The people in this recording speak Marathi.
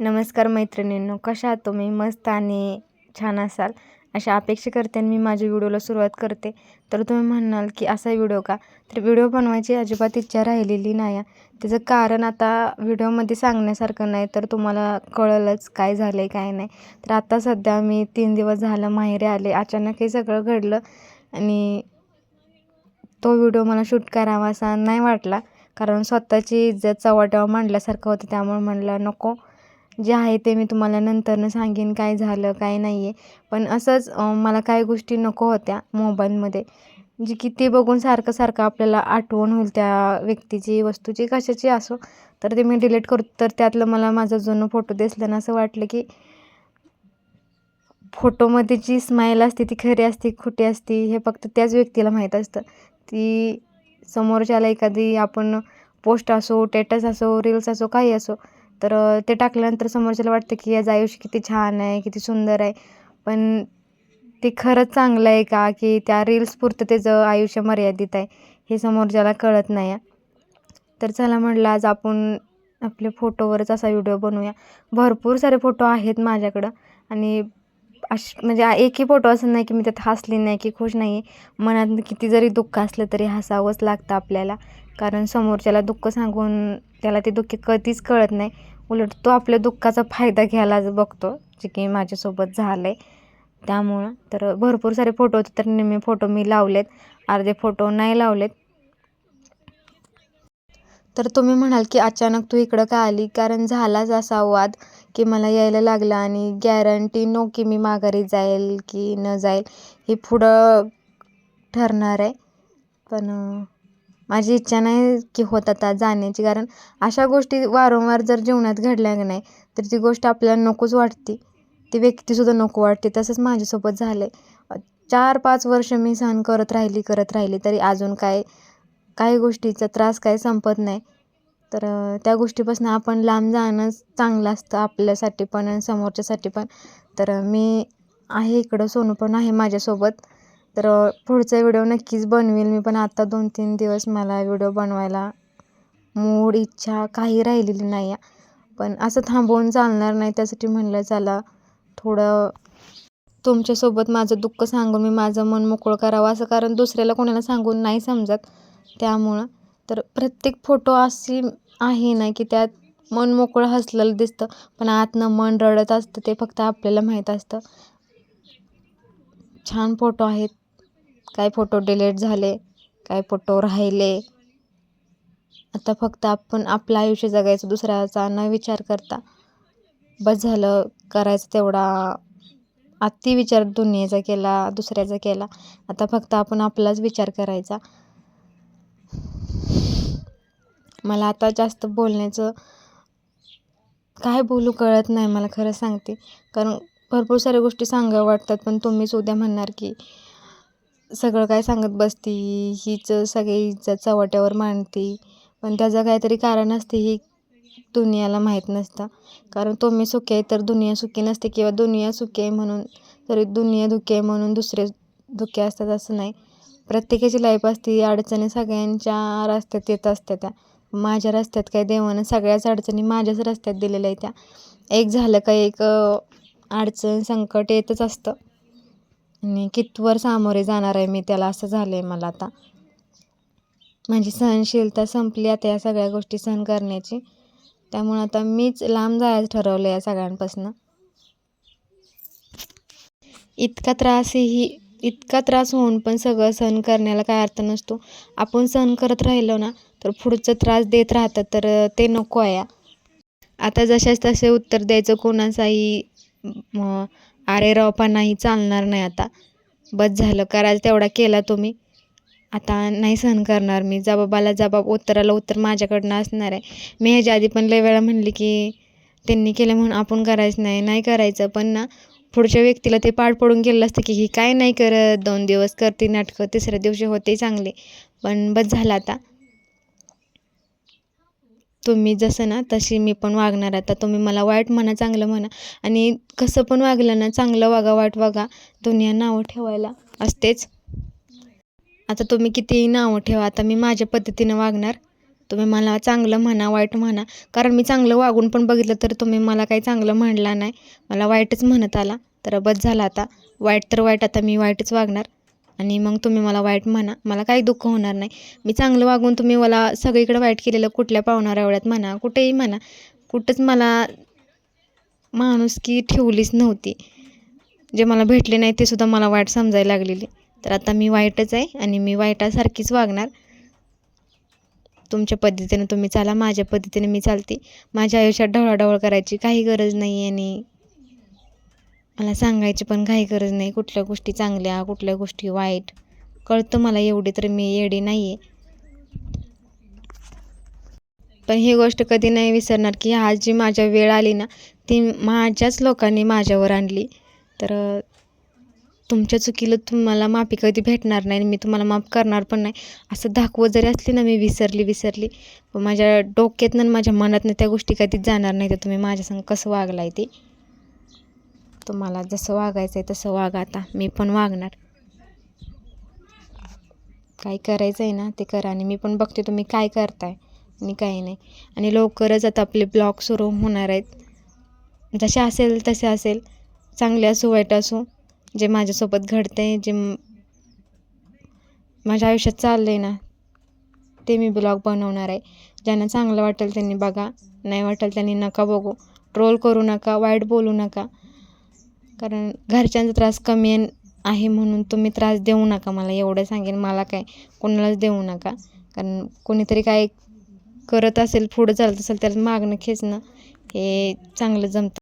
नमस्कार मैत्रिणींनो कशा आहात तुम्ही? मस्त आणि छान असाल? अशा अपेक्षा करते आणि मी माझ्या व्हिडिओला सुरुवात करते. तर तुम्ही म्हणाल की असा व्हिडिओ का? तर व्हिडिओ बनवायची अजिबात इच्छा राहिलेली नाही आहे. त्याचं कारण आता व्हिडिओमध्ये सांगण्यासारखं नाही तर तुम्हाला कळलंच काय झालं आहे काय नाही. तर आता सध्या मी तीन दिवस झालं माहेरी आले. अचानक हे सगळं घडलं आणि तो व्हिडिओ मला शूट करावा असा नाही वाटला. कारण स्वतःची इज्जत चव्हाट्यावर मांडल्यासारखं होतं त्यामुळे म्हणलं नको जे आहे ते मी तुम्हाला नंतरनं सांगेन काय झालं काय नाही आहे पण असंच मला काही गोष्टी नको होत्या मोबाईलमध्ये. जी की ते बघून सारखं सारखं आपल्याला आठवण होईल त्या व्यक्तीची वस्तूची कशाची असो तर ते मी डिलीट करतो तर त्यातलं मला माझा जुनं फोटो दिसलं ना असं वाटलं की फोटोमध्ये जी स्माईल असते ती खरी असते खोटी असते हे फक्त त्याच व्यक्तीला माहीत असतं. ती समोरच्याला एखादी आपण पोस्ट असो टेटस असो रील्स असो काही असो तर ते टाकल्यानंतर समोरच्याला वाटतं की याचं आयुष्य किती छान आहे किती सुंदर आहे. पण ते खरंच चांगलं आहे का? की त्या रील्सपुरतं त्याचं आयुष्य मर्यादित आहे हे समोरच्याला कळत नाही. तर चला म्हटलं आज आपण आपल्या फोटोवरच असा व्हिडिओ बनवूया. भरपूर सारे फोटो आहेत माझ्याकडं. आणि अश म्हणजे एकही फोटो असं नाही की मी त्यात हसली नाही की खुश नाही. आहे मनात किती जरी दुःख असलं तरी हसावंच लागतं आपल्याला. कारण समोरच्याला दुःख सांगून त्याला ते दुःख कधीच कळत नाही. उलट तो आपल्या दुःखाचा फायदा घ्यायलाच बघतो जे की माझ्यासोबत झालं आहे त्यामुळं तर भरपूर सारे फोटो होते तर नेहमी फोटो मी लावलेत. अर्धे फोटो नाही लावलेत. तर तुम्ही म्हणाल की अचानक तू इकडं का आली? कारण झालाच असा वाद की मला यायला लागला आणि गॅरंटी नो की मी माघारी जाईल की न जाईल हे पुढं ठरणार आहे. पण माझी इच्छा नाही की होत आता जाण्याची. कारण अशा गोष्टी वारंवार जर जीवनात घडल्या की नाही तर ती गोष्ट आपल्याला नकोच वाटते. ती व्यक्तीसुद्धा नको वाटते. तसंच माझ्यासोबत झालं आहे चार पाच वर्ष मी सहन करत राहिली करत राहिली तरी अजून काय काही गोष्टीचा त्रास काय संपत नाही. तर त्या गोष्टीपासून आपण लांब जाणंच चांगलं असतं आपल्यासाठी पण आणि समोरच्यासाठी पण. तर मी आहे इकडं सोनू पण आहे माझ्यासोबत. तर पुढचा व्हिडिओ नक्कीच बनवेल. मी पण आत्ता दोन तीन दिवस मला व्हिडिओ बनवायला मूड इच्छा काही राहिलेली नाही आहे पण असं थांबवून चालणार नाही. त्यासाठी म्हणलं चला थोडं तुमच्यासोबत माझं दुःख सांगून मी माझं मन मोकळं करावं. असं कारण दुसऱ्याला कोणाला सांगून नाही समजत त्यामुळं. तर प्रत्येक फोटो अशी आहे ना की त्यात मन मोकळं हसलेलं दिसतं. पण आतनं मन रडत असतं ते फक्त आपल्याला माहीत असतं. छान फोटो आहेत. काय फोटो डिलीट झाले काय फोटो राहिले. आता फक्त आपण आपलं आयुष्य जगायचं दुसऱ्याचा न विचार करता. बस झालं करायचं तेवढा. अति विचार दुनियेचा केला दुसऱ्याचा केला. आता फक्त आपण आपलाच विचार करायचा. मला आता जास्त बोलण्याचं काय बोलू कळत नाही मला खरं सांगते. कारण भरपूर साऱ्या गोष्टी सांगा वाटतात पण तुम्हीच उद्या म्हणणार की सगळं काय सांगत बसते हीच सगळी इज्जत चव्हाट्यावर मांडते. पण त्याचं काहीतरी कारण असते ही दुनियाला माहीत नसतं. कारण तुम्ही सुखी आहे तर दुनिया सुखी नसते किंवा दुनिया सुखी आहे म्हणून तरी दुनिया दुःखी आहे म्हणून दुसरे दुःखी असतात असं नाही. प्रत्येकाची लाईफ असते अडचणी सगळ्यांच्या रस्त्यात येत असतात त्या. माझ्या रस्त्यात काय देवानं सगळ्याच अडचणी माझ्याच रस्त्यात दिलेल्या आहेत त्या. एक झालं का एक अडचण संकट येतच असतं. आणि कितवर सामोरे जाणार आहे मी त्याला असं झालं आहे मला आता. माझी सहनशीलता संपली आता या सगळ्या गोष्टी सहन करण्याची. त्यामुळे आता मीच लांब जायचं ठरवलं या सगळ्यांपासून. इतका त्रासही इतका त्रास होऊन पण सगळं सहन करण्याला काय अर्थ नसतो. आपण सहन करत राहिलो ना तर पुढचा त्रास देत राहतात तर ते नको आहे. आता जशाच तसे उत्तर द्यायचं कोणाचाही आरे नाही चालणार नाही आता. बस झालं करायला तेवढा केला तुम्ही. आता नाही सहन करणार मी. जबाबाला जबाब उत्तराला उत्तर माझ्याकडनं असणार आहे. मी ह्याच्या आधी पण लय वेळा म्हणली की त्यांनी केलं म्हणून आपण करायचं नाही. नाही करायचं पण ना पुढच्या व्यक्तीला ते पाठ पडून गेलं असतं की ही काय नाही करत. दोन दिवस करते नाटकं तिसऱ्या दिवशी होते चांगले. पण बस झालं आता. तुम्ही जसं ना तशी मी पण वागणार आता. तुम्ही मला वाईट म्हणा चांगलं म्हणा. आणि कसं पण वागलं ना चांगलं वागा वाईट वागा. दुनिया नावं ठेवायला असतेच. आता तुम्ही कितीही नावं ठेवा आता मी माझ्या पद्धतीनं वागणार. तुम्ही मला चांगलं म्हणा वाईट म्हणा. कारण मी चांगलं वागून पण बघितलं तर तुम्ही मला काही चांगलं म्हणला नाही. मला वाईटच म्हणत आला. तर बस झाला आता. वाईट तर वाईट आता मी वाईटच वागणार. आणि मग तुम्ही मला वाईट म्हणा. मला काही दुःख होणार नाही. मी चांगलं वागून तुम्ही मला सगळीकडे वाईट केलेलं कुठल्या पाहुणाऱ्या एवढ्यात म्हणा कुठेही म्हणा. कुठंच मला माणुसकी ठेवलीच नव्हती. जे मला भेटले नाही ते सुद्धा मला वाईट समजायला लागलेली. तर आता मी वाईटच आहे आणि मी वाईटासारखीच वागणार. तुमच्या पद्धतीनं तुम्ही चाला माझ्या पद्धतीने मी चालते. माझ्या आयुष्यात ढवळाढवळ करायची काही गरज नाही आणि मला सांगायची पण काही गरज नाही. कुठल्या गोष्टी चांगल्या कुठल्या गोष्टी वाईट. कळतं मला एवढी तर मी एडी नाही आहे पण ही गोष्ट कधी नाही विसरणार की आज जी माझ्या वेळ आली ना ती माझ्याच लोकांनी माझ्यावर आणली. तर तुमच्या चुकीला तुम्हाला माफी कधी भेटणार नाही आणि मी तुम्हाला माफ करणार पण नाही. असं दाखवत जरी असली ना मी विसरली विसरली. पण माझ्या डोक्यातनं माझ्या मनातनं त्या गोष्टी कधीच जाणार नाही. तर तुम्ही माझ्यासंग कसं वागलाय ते? तुम्हाला जसं वागायचं आहे तसं वागा आता. मी पण वागणार. काय करायचं आहे ना ते करा. आणि मी पण बघते तुम्ही काय करताय. आणि काही नाही. आणि लवकरच आता आपले ब्लॉग सुरू होणार आहेत. जसे असेल तसे असेल. चांगले असो वाईट असो. जे माझ्यासोबत घडते जे माझ्या आयुष्यात चाललं आहे ना ते मी ब्लॉग बनवणार आहे. ज्यांना चांगलं वाटेल त्यांनी बघा. नाही वाटेल त्यांनी नका बघू. ट्रोल करू नका. वाईट बोलू नका. कारण घरच्यांचा त्रास कमी आहे- म्हणून तुम्ही त्रास देऊ नका मला. एवढं सांगेन मला काय कोणालाच देऊ नका. कारण कोणीतरी काय करत असेल पुढं चालत असेल त्याला मागणं खेचणं हे चांगलं जमतं.